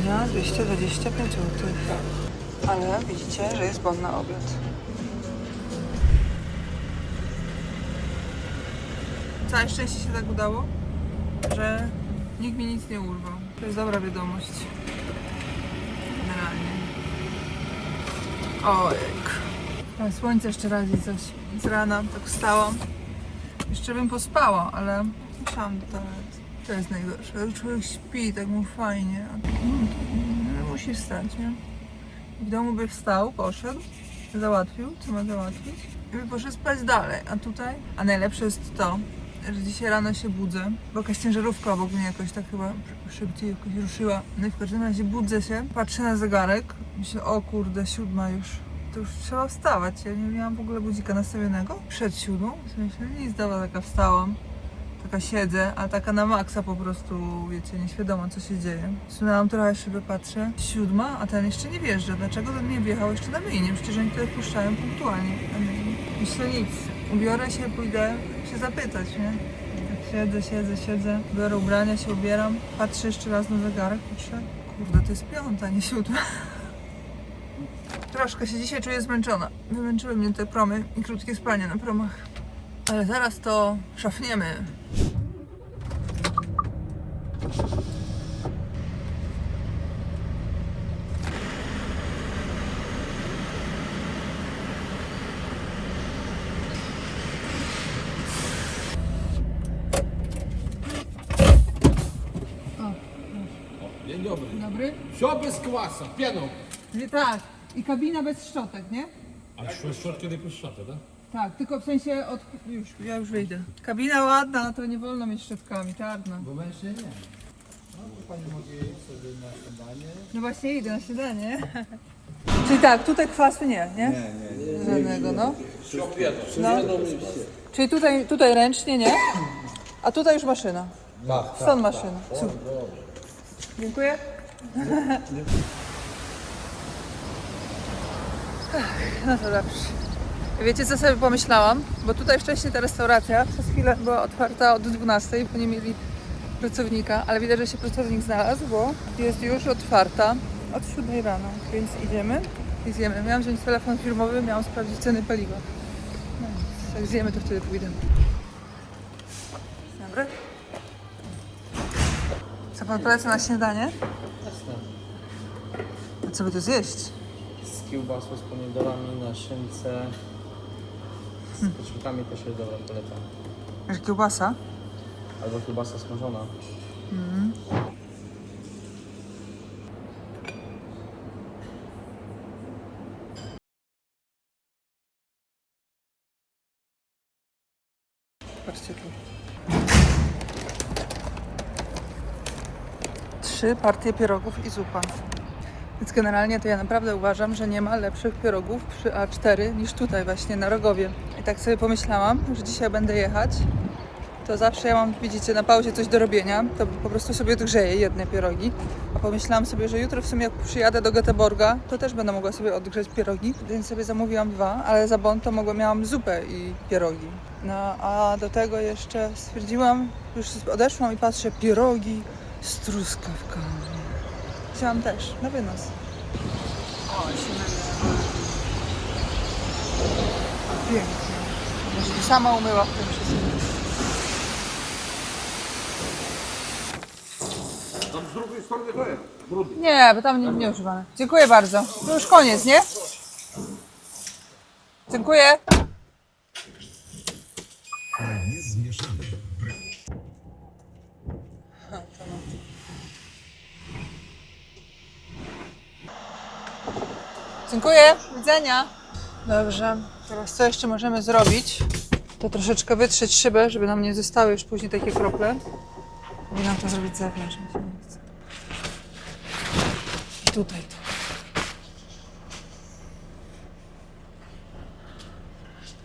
Godzina 225 zł. Ale widzicie, że jest bon na obiad. Całe szczęście się tak udało, że nikt mi nic nie urwał. To jest dobra wiadomość. Generalnie. Ojek. A słońce jeszcze razi coś. Z rana tak wstałam. Jeszcze bym pospała, ale musiałam toalety. To jest najgorsze. Człowiek śpi, tak mu fajnie. Mm, musi wstać, nie? W domu by wstał, poszedł, załatwił, co ma załatwić i by poszedł spać dalej. A tutaj? A najlepsze jest to, że dzisiaj rano się budzę, bo jakaś ciężarówka obok mnie jakoś tak chyba szybciej jakoś ruszyła. No i w każdym razie budzę się, patrzę na zegarek, myślę, o kurde, siódma już. To już trzeba wstawać. Ja nie miałam w ogóle budzika nastawionego. Przed siódmą. W sensie nic, dobra, taka wstałam. Taka siedzę, a taka na maksa po prostu, wiecie, nieświadoma co się dzieje. Sunęłam trochę szybę, patrzę. Siódma, a ten jeszcze nie wjeżdża. Dlaczego ten nie wjechał jeszcze na myjnie? Przecież oni tutaj wpuszczają punktualnie. Myślę nic. Ubiorę się, pójdę się zapytać, nie? Tak siedzę, siedzę, siedzę. Biorę ubrania, się ubieram. Patrzę jeszcze raz na zegarek, patrzę. Kurde, to jest piąta, nie siódma. Troszkę się dzisiaj czuję zmęczona. Wymęczyły mnie te promy i krótkie spanie na promach. Ale zaraz to szafniemy. Dzień dobry. Dobry. Wsio bez kwasa, pianą. Nie tak. I kabina bez szczotek, nie? A szło nie tylko szczotek, tak? Tak, tylko w sensie od... Już, ja już wyjdę. Kabina ładna, to nie wolno mieć szczotkami, czarna. Bo mężczyzn nie. No, pani może jeść sobie na śniadanie. No właśnie idę na śniadanie. Czyli tak, tutaj kwasu nie, nie? Nie, nie. Żadnego, no. no. Czyli tutaj, tutaj ręcznie, nie? A tutaj już maszyna. Tak, tak Stąd tak. maszyna. Dziękuję. No to dobrze. Wiecie co sobie pomyślałam? Bo tutaj wcześniej ta restauracja przez chwilę była otwarta od 12, bo nie mieli pracownika, ale widać, że się pracownik znalazł, bo jest już otwarta od 7 rano, więc idziemy i zjemy. Miałam wziąć telefon firmowy, miałam sprawdzić ceny paliwa. No, jak zjemy, to wtedy pójdę. Dobry. Co pan poleca na śniadanie? Jasne. A co by to zjeść? Z kiełbasą, z pomidorami na szynce. Z poczwórkami też jest dobra, polecam. Że kiełbasa? Albo kiełbasa smażona. Patrzcie tu. Trzy partie pierogów i zupa. Więc generalnie to ja naprawdę uważam, że nie ma lepszych pierogów przy A4 niż tutaj właśnie na Rogowie. I tak sobie pomyślałam, że dzisiaj będę jechać. To zawsze ja mam, widzicie, na pauzie coś do robienia, to po prostu sobie odgrzeję jedne pierogi. A pomyślałam sobie, że jutro w sumie jak przyjadę do Göteborga, to też będę mogła sobie odgrzeć pierogi. Więc sobie zamówiłam dwa, ale za bon to mogła, miałam zupę i pierogi. No a do tego jeszcze stwierdziłam, już odeszłam i patrzę, pierogi z truskawkami. Chciałam też, na wynos. O, się. Pięknie. Się sama umyła w tym wszystkim. Tam z drugiej strony to jest. Brudny. Nie, bo tam nie, nie używamy. Dziękuję bardzo. To już koniec, nie? Dziękuję. Nie. Dziękuję. Widzenia. Dobrze. Teraz co jeszcze możemy zrobić? To troszeczkę wytrzeć szybę, żeby nam nie zostały już później takie krople. I nam to zrobić z zewnątrz. mi się nie chce. Tutaj to.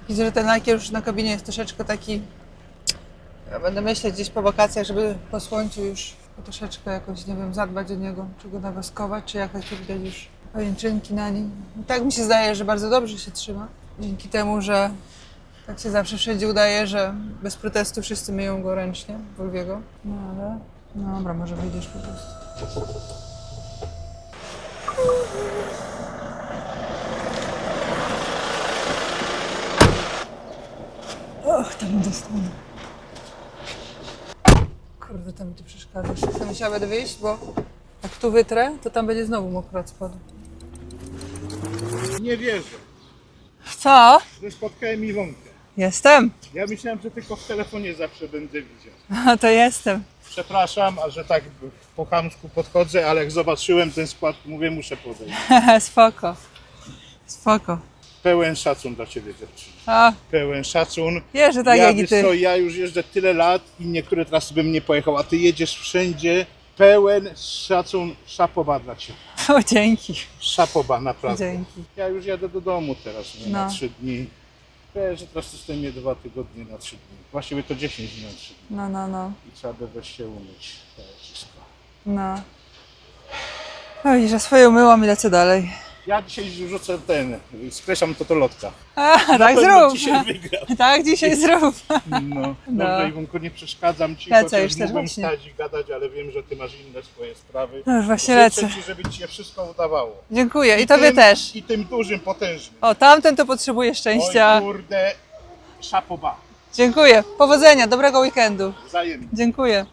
Widzę, że ten lakier już na kabinie jest troszeczkę taki. Ja będę myśleć gdzieś po wakacjach, żeby po słońcu już troszeczkę jakoś, nie wiem, zadbać o niego, czy go nawoskować, czy jakoś widać już pajęczynki na nim. I tak mi się zdaje, że bardzo dobrze się trzyma. Dzięki temu, że tak się zawsze wszędzie udaje, że bez protestu wszyscy myją go ręcznie, Volviego. No ale, no dobra, może wyjdziesz po prostu. Och, tam dostanę. Kurde, tam mi tu przeszkadzasz. To musiała wyjść, bo jak tu wytrę, to tam będzie znowu mokro od spodu. Nie wierzę, Co? że spotkałem Iwonkę. Jestem. Ja myślałem, że tylko w telefonie zawsze będę widział. A to jestem. Przepraszam, a że tak po chamsku podchodzę, ale jak zobaczyłem ten skład, mówię, muszę podejść. Spoko. Spoko. Pełen szacun dla Ciebie, dziewczyno. Pełen szacun. jeżdżę tak ja, jak i wiesz ty. co, ja już jeżdżę tyle lat i niektóre trasy bym nie pojechał, a Ty jedziesz wszędzie. Pełen szacun, szapoba dla Ciebie. O, dzięki. Szapoba, naprawdę. Dzięki. Ja już jadę do domu teraz, nie, na No. trzy dni. Wiesz, że teraz systemie dwa tygodnie na trzy dni. Właściwie to 10 dni na trzy dni. No, no, no. I trzeba by wreszcie umyć. To jest wszystko. No. Oj, że swoje umyłam i lecę dalej. Ja dzisiaj rzucę ten, skreślam to to lotka. A, tak zrób. dzisiaj wygram. Tak, dzisiaj zrób. No, No. dobrze Iwonko, nie przeszkadzam Ci, Lecę chociaż też mógłbym stać i gadać, ale wiem, że Ty masz inne swoje sprawy. No właśnie Życzę lecę. Ci, żeby Ci się wszystko udawało. Dziękuję. I tobie tym, też. I tym dużym, potężnym. O, tamten to potrzebuje szczęścia. Oj kurde, szapoba. Dziękuję. Powodzenia, dobrego weekendu. Wzajemnie. Dziękuję.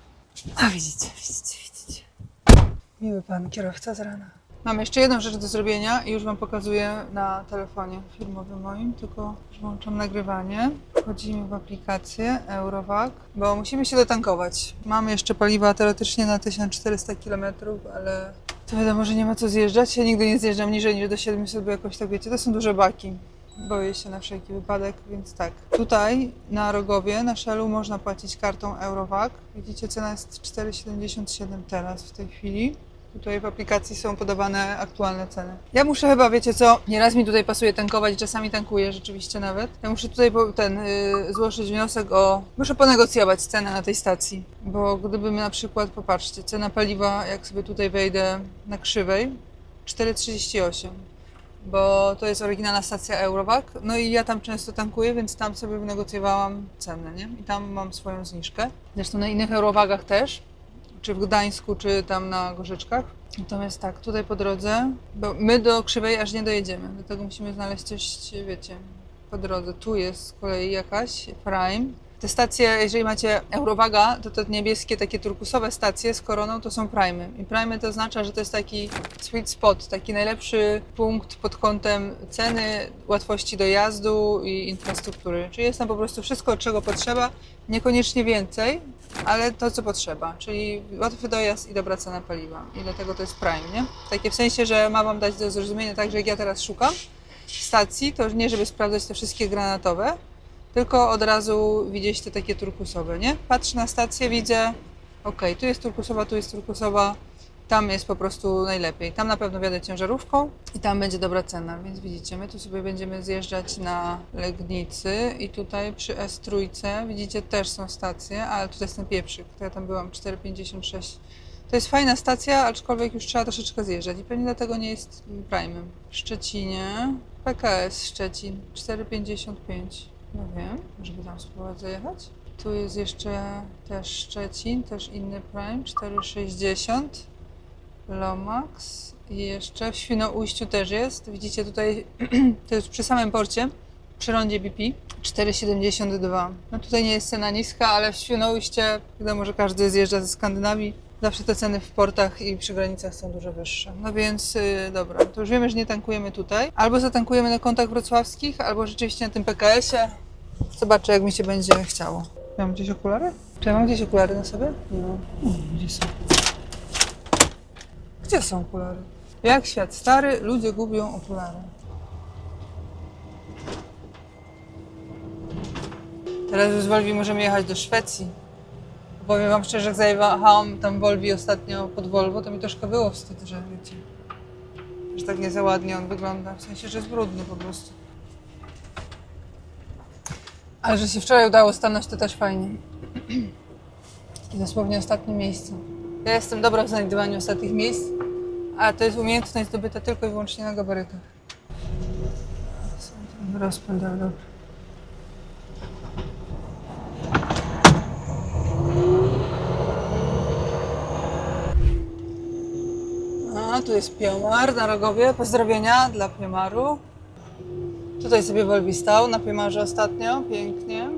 A widzicie, widzicie, widzicie. Miły pan kierowca z rana. Mam jeszcze jedną rzecz do zrobienia i już wam pokazuję na telefonie firmowym moim, tylko włączam nagrywanie. Wchodzimy w aplikację Eurovac, bo musimy się dotankować. Mamy jeszcze paliwa teoretycznie na 1400 km, ale to wiadomo, że nie ma co zjeżdżać. Ja nigdy nie zjeżdżam niżej niż do 700, bo jakoś tak wiecie, to są duże baki. Boję się na wszelki wypadek, więc tak. Tutaj na Rogowie, na Shellu można płacić kartą Eurovac. Widzicie, cena jest 4,77 teraz w tej chwili. Tutaj w aplikacji są podawane aktualne ceny. Ja muszę chyba, wiecie co, nieraz mi tutaj pasuje tankować, czasami tankuję rzeczywiście nawet. Ja muszę tutaj ten, y, złożyć wniosek o... Muszę ponegocjować cenę na tej stacji, bo gdybym na przykład, popatrzcie, cena paliwa, jak sobie tutaj wejdę na krzywej, 4,38 bo to jest oryginalna stacja Eurovac. No i ja tam często tankuję, więc tam sobie wynegocjowałam cenę, nie? I tam mam swoją zniżkę. Zresztą na innych Eurovagach też, czy w Gdańsku, czy tam na Gorzeczkach. Natomiast tak, tutaj po drodze, bo my do Krzywej aż nie dojedziemy, dlatego musimy znaleźć coś, wiecie, po drodze. Tu jest z kolei jakaś Prime. Te stacje, jeżeli macie Eurowaga, to te niebieskie, takie turkusowe stacje z koroną to są Primy. I Primy to oznacza, że to jest taki sweet spot, taki najlepszy punkt pod kątem ceny, łatwości dojazdu i infrastruktury. Czyli jest tam po prostu wszystko, czego potrzeba, niekoniecznie więcej, ale to, co potrzeba. Czyli łatwy dojazd i dobra cena paliwa. I dlatego to jest Prime, nie? Takie w sensie, że ma Wam dać do zrozumienia tak, że jak ja teraz szukam stacji, to nie żeby sprawdzać te wszystkie granatowe, tylko od razu widzieć te takie turkusowe, nie? Patrzę na stację, widzę, ok, tu jest turkusowa, tu jest turkusowa, tam jest po prostu najlepiej. Tam na pewno wjadę ciężarówką i tam będzie dobra cena, więc widzicie, my tu sobie będziemy zjeżdżać na Legnicy i tutaj przy S3, widzicie, też są stacje, ale tutaj jest ten pieprzyk, ja tam byłam, 4,56. To jest fajna stacja, aczkolwiek już trzeba troszeczkę zjeżdżać i pewnie dlatego nie jest Prime. W Szczecinie PKS Szczecin 4,55. No wiem, żeby tam spróbować zajechać. Tu jest jeszcze też Szczecin, też inny Prime 4,60. Lomax i jeszcze w Świnoujściu też jest. Widzicie tutaj, to jest przy samym porcie, przy rondzie BP 4,72. No tutaj nie jest cena niska, ale w Świnoujście, wiadomo, że każdy zjeżdża ze Skandynawii. Zawsze te ceny w portach i przy granicach są dużo wyższe. No więc yy, dobra, to już wiemy, że nie tankujemy tutaj. Albo zatankujemy na kontach wrocławskich, albo rzeczywiście na tym PKS-ie. Zobaczę, jak mi się będzie chciało. Mam gdzieś okulary? Czy ja mam gdzieś okulary na sobie? Nie mam. Gdzie są? Gdzie są okulary? Jak świat stary, ludzie gubią okulary. Teraz już z Wolwi możemy jechać do Szwecji. Powiem wam szczerze, jak zajechałam tam Wolwi ostatnio pod Volvo, to mi troszkę było wstyd, że wiecie, że tak nie za ładnie on wygląda. W sensie, że jest brudny po prostu. Ale że się wczoraj udało stanąć, to też fajnie. I dosłownie ostatnie miejsce. Ja jestem dobra w znajdywaniu ostatnich miejsc, a to jest umiejętność zdobyta tylko i wyłącznie na gabarytach. Rozpęd, ale dobra. A tu jest Piomar na Rogowie. Pozdrowienia dla Piomaru. Tutaj sobie Wolwi stał na Piomarze ostatnio, pięknie.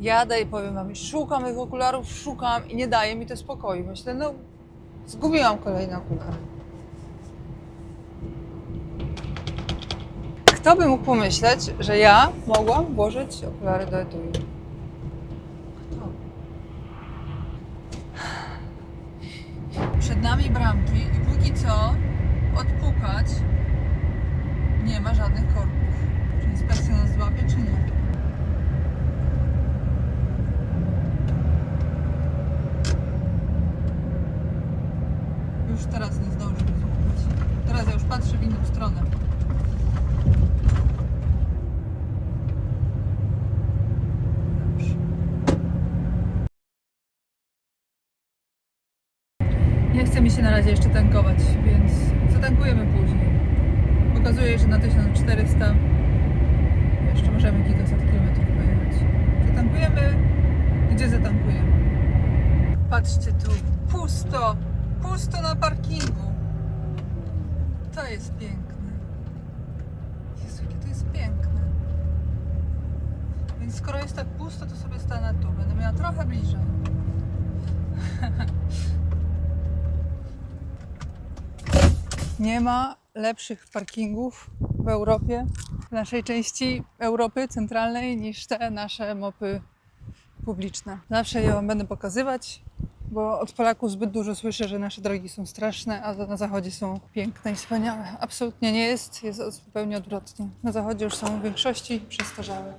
Jadę i powiem wam, szukam tych okularów, szukam i nie daje mi to spokoju. Myślę, no zgubiłam kolejne okulary. Kto by mógł pomyśleć, że ja mogłam włożyć okulary do etui? Kto? Przed nami bramki i póki co odpukać nie ma żadnych korków. Czy inspekcja nas złapie, czy nie? Już teraz nie zdąży mnie złapać. Teraz ja już patrzę w inną stronę. Nie chce mi się na razie jeszcze tankować, więc zatankujemy później. Pokazuje, że na 1400 jeszcze możemy kilkaset kilometrów pojechać. Zatankujemy. Gdzie zatankujemy? Patrzcie tu, pusto, pusto na parkingu. To jest piękne. Jezu, jakie to jest piękne. Więc skoro jest tak pusto, to sobie stanę tu. Będę miała trochę bliżej. Nie ma lepszych parkingów w Europie, w naszej części Europy centralnej, niż te nasze mopy publiczne. Zawsze je Wam będę pokazywać, bo od Polaków zbyt dużo słyszę, że nasze drogi są straszne, a na zachodzie są piękne i wspaniałe. Absolutnie nie jest, jest zupełnie odwrotnie. Na zachodzie już są w większości przestarzałe.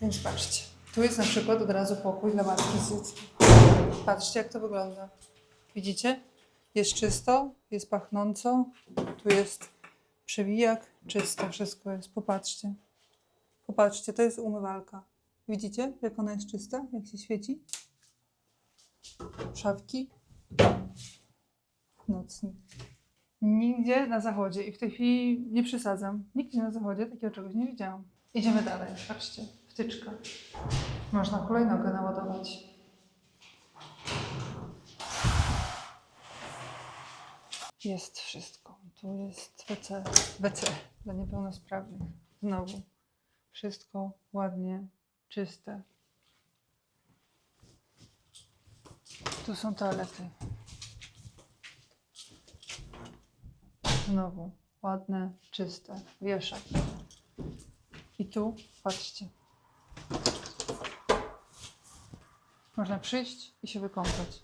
Więc patrzcie, tu jest na przykład od razu pokój dla matki z dzieckiem. Patrzcie, jak to wygląda. Widzicie? Jest czysto, jest pachnąco, tu jest przewijak, czysto wszystko jest. Popatrzcie. Popatrzcie, to jest umywalka. Widzicie, jak ona jest czysta, jak się świeci? Szafki. Nocnik. Nigdzie na zachodzie i w tej chwili nie przesadzam. Nigdzie na zachodzie takiego czegoś nie widziałam. Idziemy dalej, patrzcie. Wtyczka. Można kolejnogę naładować. Jest wszystko. Tu jest WC, WC dla niepełnosprawnych. Znowu. Wszystko ładnie, czyste. Tu są toalety. Znowu ładne, czyste. Wieszak. I tu, patrzcie. Można przyjść i się wykąpać.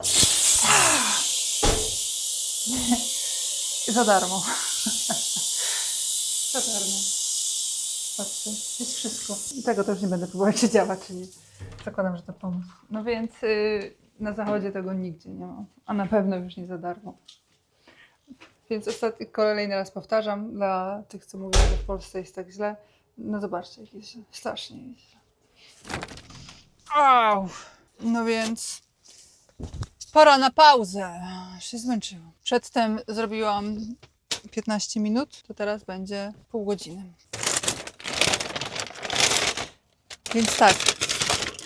Za darmo. Za darmo. Patrzcie, jest wszystko. I tego już nie będę próbować, czy działa, czyli zakładam, że to pomysł. No więc y, na zachodzie tego nigdzie nie ma, a na pewno już nie za darmo. Więc ostatni, kolejny raz powtarzam dla tych, co mówią, że w Polsce jest tak źle. No zobaczcie, jak jest strasznie jest źle. Au! No więc pora na pauzę. Się zmęczyłam. Przedtem zrobiłam 15 minut, to teraz będzie pół godziny. Więc tak,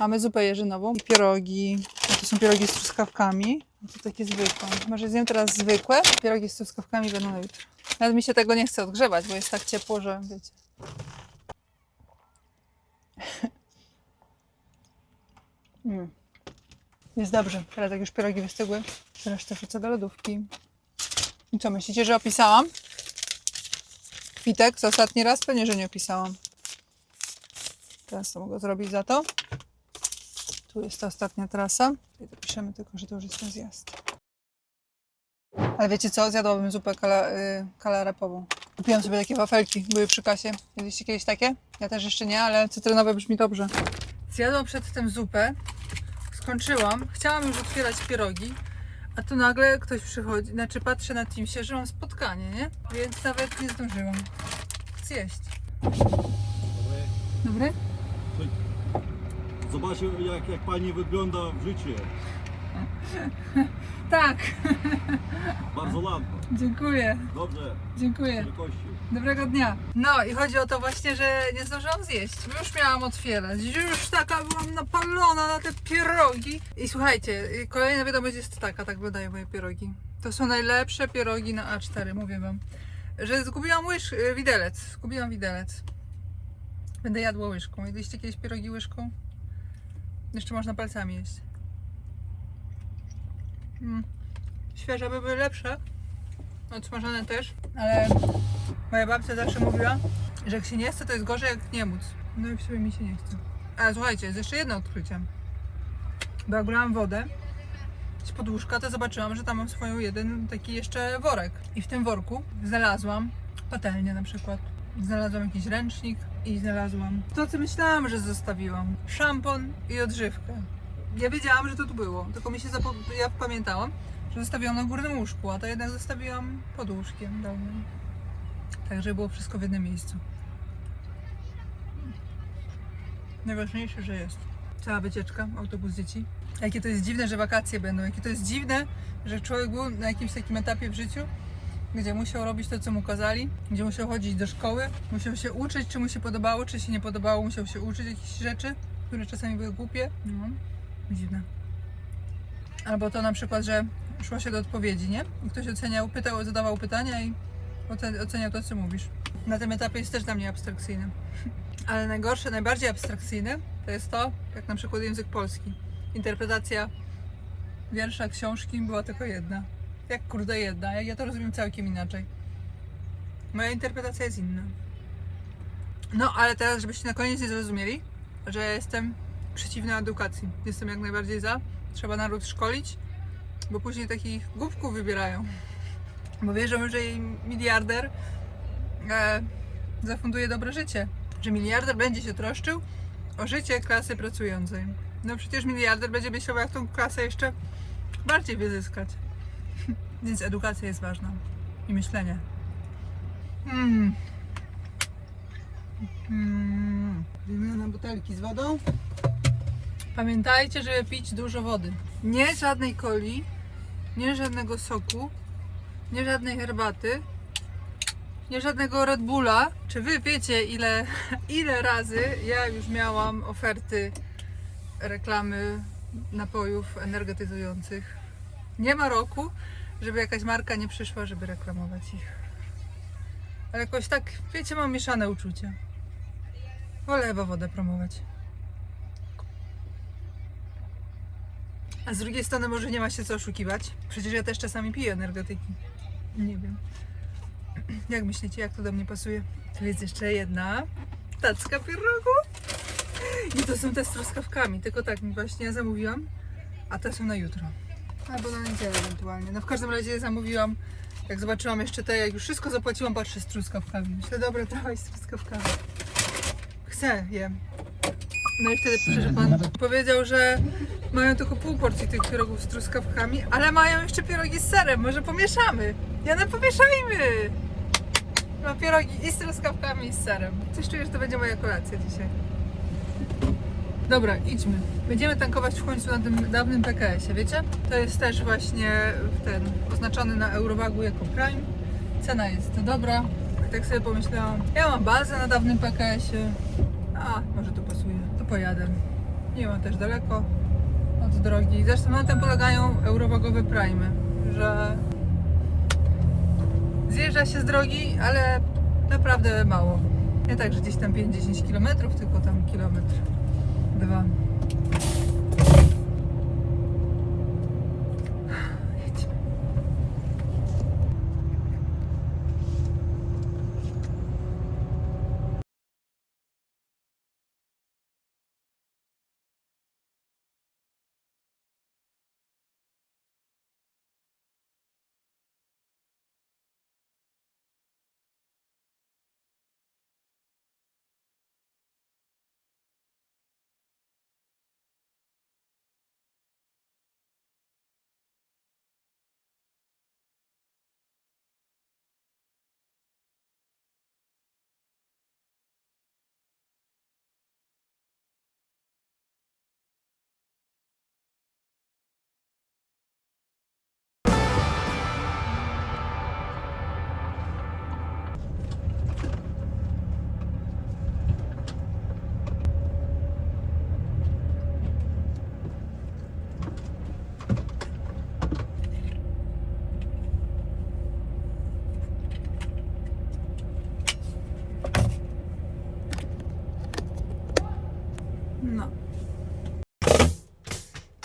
mamy zupę jeżynową i pierogi. A to są pierogi z truskawkami. To takie zwykłe. Może zjem teraz zwykłe, pierogi z truskawkami będą na jutro. Nawet mi się tego nie chce odgrzewać, bo jest tak ciepło, że wiecie. Mm. Jest dobrze. Teraz jak już pierogi wystygły, resztę wrzucę do lodówki. I co, myślicie, że opisałam? Kwitek ostatni raz? Pewnie, że nie opisałam. Teraz to mogę zrobić za to. Tu jest ta ostatnia trasa. I dopiszemy tylko, że to już jest ten zjazd. Ale wiecie co? Zjadłabym zupę kala, y, kalarepową. Kupiłam sobie takie wafelki, były przy kasie. Jedliście kiedyś takie? Ja też jeszcze nie, ale cytrynowe brzmi dobrze. Zjadłam przedtem zupę, skończyłam, chciałam już otwierać pierogi, a tu nagle ktoś przychodzi, znaczy patrzę na Teamsie, że mam spotkanie, nie? Więc nawet nie zdążyłam zjeść. Dobry? Zobaczcie jak, jak pani wygląda w życiu. Tak, Bardzo ładnie. dziękuję, Dobrze, dziękuję. wielkości. Dobrego dnia. No i chodzi o to właśnie, że nie zdążyłam zjeść. Już miałam otwierać. Już taka byłam napalona na te pierogi. I słuchajcie, y, kolejna wiadomość jest taka, tak wydają moje pierogi. To są najlepsze pierogi na A4, mówię wam. Że zgubiłam łyż, y, widelec. Zgubiłam widelec. Będę jadła łyżką. Jedliście kiedyś pierogi łyżką? Jeszcze można palcami jeść. Mm. Świeże by były lepsze. Odsmażone też, ale moja babcia zawsze mówiła, że jak się nie chce, to jest gorzej jak nie móc. No i w sumie mi się nie chce. Ale słuchajcie, jest jeszcze jedno odkrycie. Bo jak brałam wodę z podłóżka, to zobaczyłam, że tam mam swoją jeden taki jeszcze worek. I w tym worku znalazłam patelnię na przykład. Znalazłam jakiś ręcznik i znalazłam to, co myślałam, że zostawiłam. Szampon i odżywkę. Ja wiedziałam, że to tu było, tylko mi się zapo- ja pamiętałam, że zostawiłam na górnym łóżku, a to jednak zostawiłam pod łóżkiem dolnym. Tak, żeby było wszystko w jednym miejscu. Najważniejsze, że jest. Cała wycieczka, autobus dzieci. Jakie to jest dziwne, że wakacje będą. Jakie to jest dziwne, że człowiek był na jakimś takim etapie w życiu, gdzie musiał robić to, co mu kazali, gdzie musiał chodzić do szkoły, musiał się uczyć, czy mu się podobało, czy się nie podobało, musiał się uczyć jakichś rzeczy, które czasami były głupie. No, dziwne. Albo to na przykład, że szło się do odpowiedzi, nie? I ktoś oceniał, pytał, zadawał pytania i oce- oceniał to, co mówisz. Na tym etapie jest też dla mnie abstrakcyjne. Ale najgorsze, najbardziej abstrakcyjne to jest to, jak na przykład język polski. Interpretacja wiersza, książki była tylko jedna. Jak kurde jedna. Ja- to rozumiem całkiem inaczej. Moja interpretacja jest inna. No, ale teraz, żebyście na koniec nie zrozumieli, że jestem przeciwna edukacji. Jestem jak najbardziej za. Trzeba naród szkolić, bo później takich głupków wybierają. Bo wierzą, że im miliarder e, zafunduje dobre życie. Że miliarder będzie się troszczył o życie klasy pracującej. No przecież miliarder będzie myślał, jak tą klasę jeszcze bardziej wyzyskać. Więc edukacja jest ważna. I myślenie. Mm. Mm. Wymiana butelki z wodą. Pamiętajcie, żeby pić dużo wody. Nie żadnej coli, nie żadnego soku, nie żadnej herbaty, nie żadnego Red Bulla. Czy wy wiecie, ile, ile razy ja już miałam oferty reklamy napojów energetyzujących? Nie ma roku, żeby jakaś marka nie przyszła, żeby reklamować ich. Ale jakoś tak, wiecie, mam mieszane uczucia. Wolę chyba wodę promować. A z drugiej strony może nie ma się co oszukiwać. Przecież ja też czasami piję energetyki. Nie wiem. Jak myślicie, jak to do mnie pasuje? Tu jest jeszcze jedna tacka pierogu. I to są te z truskawkami, tylko tak mi właśnie zamówiłam, a te są na jutro. Albo na niedzielę ewentualnie. No w każdym razie zamówiłam, jak zobaczyłam jeszcze te, jak już wszystko zapłaciłam, patrzę z truskawkami. Myślę, dobra, dawaj z truskawkami. Chcę je. No i wtedy przyszedł pan, powiedział, że mają tylko pół porcji tych pierogów z truskawkami, ale mają jeszcze pierogi z serem, może pomieszamy. Ja no pomieszajmy! Mam pierogi i z truskawkami i z serem. Coś czuję, że to będzie moja kolacja dzisiaj. Dobra, idźmy. Będziemy tankować w końcu na tym dawnym PKS-ie, wiecie? To jest też właśnie ten, oznaczony na Eurowagu jako Prime. Cena jest dobra. Tak sobie pomyślałam, ja mam bazę na dawnym PKS-ie. A, może tu pasuje. To pojadę. Nie ma też daleko od drogi. Zresztą na tym polegają eurowagowe Prime, że zjeżdża się z drogi, ale naprawdę mało. Nie tak, że gdzieś tam 5-10 km, tylko tam kilometr, dwa.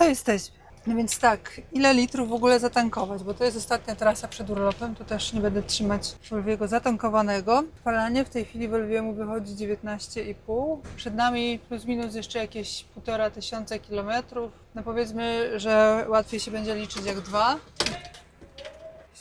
Jesteśmy. No więc tak, ile litrów w ogóle zatankować? Bo to jest ostatnia trasa przed urlopem, tu też nie będę trzymać Volviego zatankowanego. Palanie w tej chwili Volviemu wychodzi 19,5. Przed nami plus minus jeszcze jakieś półtora tysiąca kilometrów. No powiedzmy, że łatwiej się będzie liczyć jak dwa.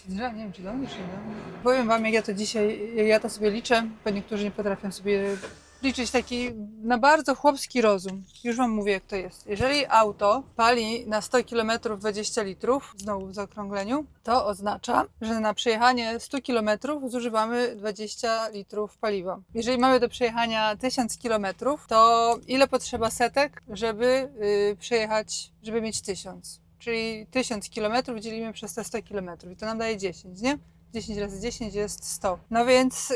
Nie wiem czy do mnie, czy nie. Powiem wam jak ja to dzisiaj, jak ja to sobie liczę, bo niektórzy nie potrafią sobie liczyć taki na bardzo chłopski rozum. Już wam mówię, jak to jest. Jeżeli auto pali na 100 km 20 litrów, znowu w zaokrągleniu, to oznacza, że na przejechanie 100 km zużywamy 20 litrów paliwa. Jeżeli mamy do przejechania 1000 km, to ile potrzeba setek, żeby yy, przejechać, żeby mieć 1000? Czyli 1000 km dzielimy przez te 100 km i to nam daje 10, nie? 10 razy 10 jest 100. No więc y,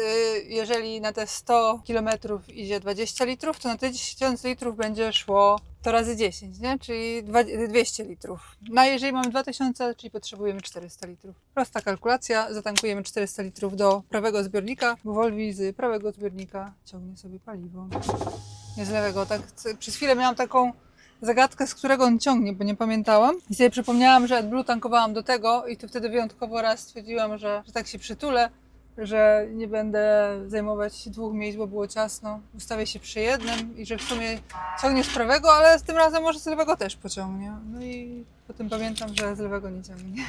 jeżeli na te 100 km idzie 20 litrów, to na te 1000 litrów będzie szło to razy 10, nie? czyli dwa- 200 litrów. No a jeżeli mamy 2000, czyli potrzebujemy 400 litrów. Prosta kalkulacja, zatankujemy 400 litrów do prawego zbiornika, bo Volvi z prawego zbiornika ciągnie sobie paliwo. Nie z lewego. Tak, przez chwilę miałam taką zagadkę, z którego on ciągnie, bo nie pamiętałam. I sobie przypomniałam, że AdBlue tankowałam do tego i to wtedy wyjątkowo raz stwierdziłam, że, że tak się przytulę, że nie będę zajmować dwóch miejsc, bo było ciasno. Ustawię się przy jednym i że w sumie ciągnie z prawego, ale z tym razem może z lewego też pociągnie. No i potem pamiętam, że z lewego nie ciągnie.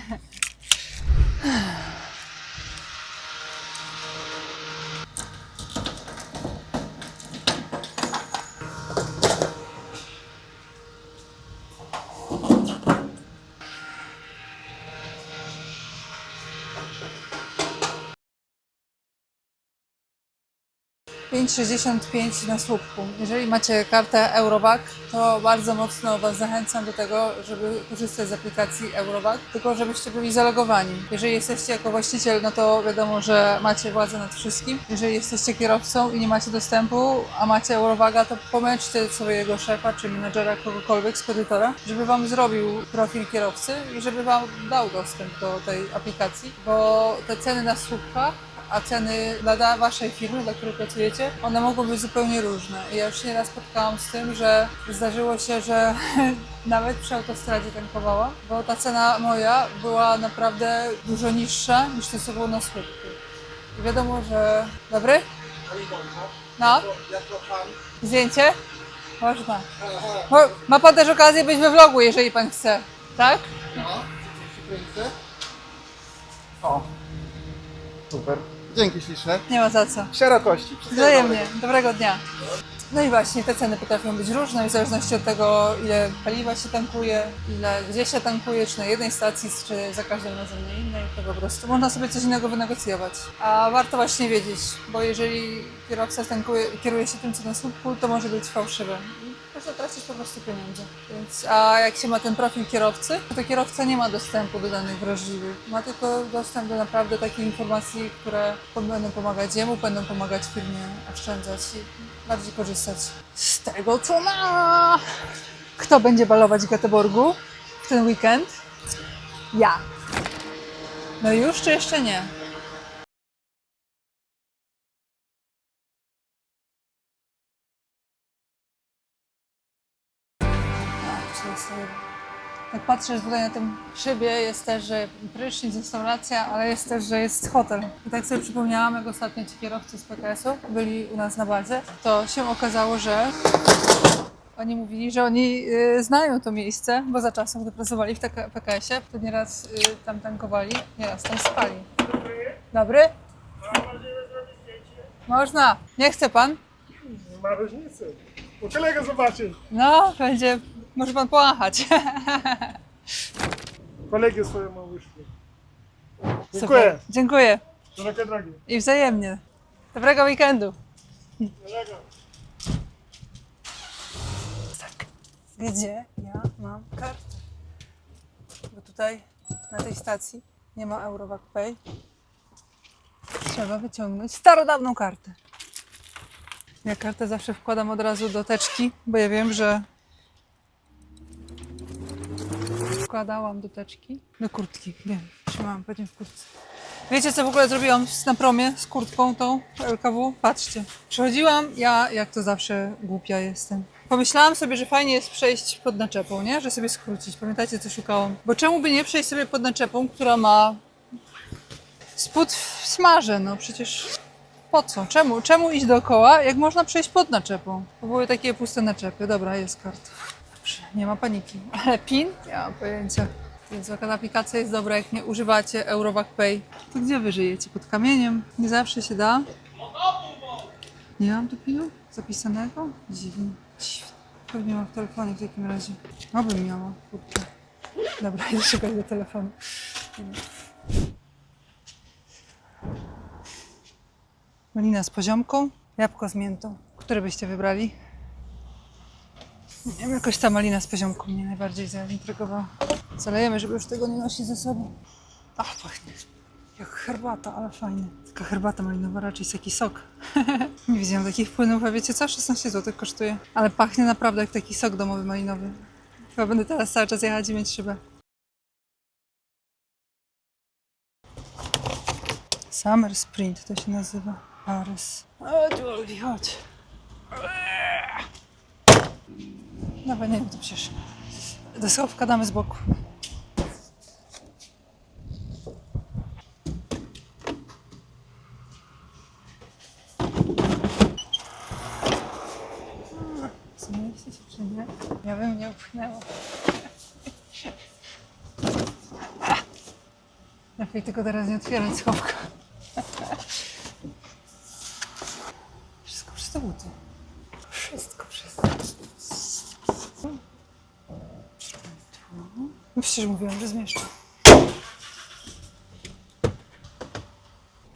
5,65 na słupku. Jeżeli macie kartę Eurovac, to bardzo mocno Was zachęcam do tego, żeby korzystać z aplikacji Eurovac, tylko żebyście byli zalogowani. Jeżeli jesteście jako właściciel, no to wiadomo, że macie władzę nad wszystkim. Jeżeli jesteście kierowcą i nie macie dostępu, a macie Eurovaga, to pomęczcie swojego szefa czy menedżera, kogokolwiek, spedytora, żeby Wam zrobił profil kierowcy i żeby Wam dał dostęp do tej aplikacji, bo te ceny na słupkach a ceny dla waszej firmy, dla której pracujecie, one mogą być zupełnie różne. I ja już nieraz spotkałam z tym, że zdarzyło się, że nawet przy autostradzie tankowałam, bo ta cena moja była naprawdę dużo niższa niż to, co było na słupku. I wiadomo, że... Dobry? No? Zdjęcie? Można. Mo- Ma pan też okazję być we vlogu, jeżeli pan chce. Tak? O, super. Dzięki śliczne. Nie ma za co. Szerokości. Wzajemnie. Dobrego dnia. No i właśnie, te ceny potrafią być różne w zależności od tego, ile paliwa się tankuje, ile gdzie się tankuje, czy na jednej stacji, czy za każdym razem na innej, to po prostu można sobie coś innego wynegocjować. A warto właśnie wiedzieć, bo jeżeli kierowca tankuje, kieruje się tym, co na słupku, to może być fałszywe. Można tracić po prostu pieniądze. Więc, a jak się ma ten profil kierowcy, to kierowca nie ma dostępu do danych wrażliwych. Ma tylko dostęp do naprawdę takich informacji, które będą pomagać jemu, będą pomagać firmie oszczędzać i bardziej korzystać z tego, co ma. Kto będzie balować w Göteborgu w ten weekend? Ja. No już czy jeszcze nie? To- Jak patrzę tutaj na tym szybie, jest też, że prysznic, restauracja, ale jest też, że jest hotel. I tak sobie przypomniałam, jak ostatnio ci kierowcy z PKS-u byli u nas na bazie, to się okazało, że oni mówili, że oni y, znają to miejsce, bo za czasów, gdy pracowali w PKS-ie, to nieraz y, tam tankowali, nieraz tam spali. Dobry? Można. Nie chce pan? Ma różnicy. Bo kolegę zobaczy. No, będzie, może pan pomachać. Kolegę swoje ma wyszły. Super. Dziękuję. Dziękuję. Drogie drogie. I wzajemnie. Dobrego weekendu. Kolego. Tak. Gdzie ja mam kartę? Bo tutaj na tej stacji nie ma Eurovac Pay. Trzeba wyciągnąć starodawną kartę. Ja kartę zawsze wkładam od razu do teczki, bo ja wiem, że wkładałam do teczki, do kurtki. Nie, trzymałam pewnie w kurtce. Wiecie, co w ogóle zrobiłam na promie z kurtką tą LKW? Patrzcie. Przychodziłam, ja jak to zawsze głupia jestem. Pomyślałam sobie, że fajnie jest przejść pod naczepą, nie? Że sobie skrócić. Pamiętacie, co szukałam? Bo czemu by nie przejść sobie pod naczepą, która ma spód w smarze? No przecież po co? Czemu? Czemu iść dookoła, jak można przejść pod naczepą? Były takie puste naczepy. Dobra, jest karta. Dobrze, nie ma paniki. Ale PIN? Nie mam pojęcia. Więc jaka aplikacja jest dobra, jak nie używacie Eurovac Pay. To gdzie wy żyjecie? Pod kamieniem? Nie zawsze się da. Nie mam tu pinu zapisanego? Dziwnie. Pewnie mam w telefonie w takim razie. Obym miała. Dobra, idę szukać do telefonu. Malina z poziomką, jabłko z miętą. Które byście wybrali? Nie wiem, jakoś ta malina z poziomką mnie najbardziej zaintrygowała. Zalejemy, żeby już tego nie nosić ze sobą. Ach, pachnie. Jak herbata, ale fajnie. Taka herbata malinowa, raczej jest jakiś sok. nie widziałam takich płynów, a wiecie co? 16 zł kosztuje. Ale pachnie naprawdę jak taki sok domowy malinowy. Chyba będę teraz cały czas jechać i mieć szybę. Summer Sprint to się nazywa. Paris. Tu Olgi, chodź. Dobra, nie wiem, to przecież. Do schowka damy z boku. Zmieści się czy nie? Ja bym nie upchnęła. Lepiej tylko teraz nie otwierać schowka. Wszystko przez te buty. Wszystko przez te No przecież mówiłam, że zmieszczę.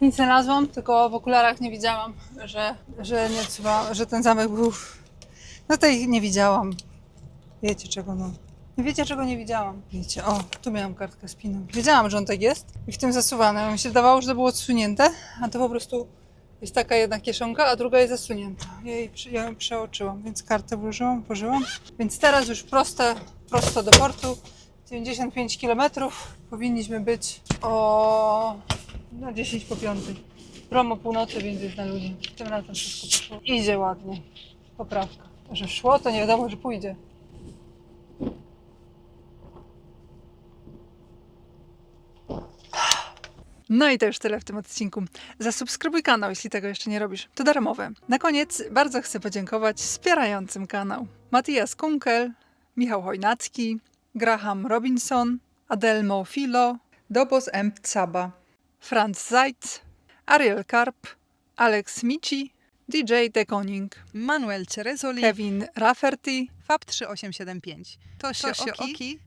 Nic nie znalazłam, tylko w okularach nie widziałam, że, że nie trzeba, że ten zamek był. No tej nie widziałam. Wiecie czego, no. Wiecie czego nie widziałam. Wiecie, o, tu miałam kartkę z piną. Wiedziałam, że on tak jest i w tym zasuwane. Mi się wydawało, że to było odsunięte, a to po prostu jest taka jedna kieszonka, a druga jest zasunięta. Ja, jej, ja ją przeoczyłam, więc kartę włożyłam, włożyłam. Więc teraz już proste, prosto do portu. 95 km powinniśmy być o no 10 po 5. Prom o północy, więc jest na ludzi. Tym razem wszystko poszło. Idzie ładnie. Poprawka. Że szło, to nie wiadomo, że pójdzie. No i to już tyle w tym odcinku. Zasubskrybuj kanał, jeśli tego jeszcze nie robisz. To darmowe. Na koniec bardzo chcę podziękować wspierającym kanał. Matthias Kunkel, Michał Chojnacki, Graham Robinson, Adelmo Filo, Dobos M. Caba, Franz Zeitz, Ariel Karp, Alex Mici, DJ The Koning, Manuel Cerezoli, Kevin Rafferty, FAB 3875. To się Tosio oki. Oki,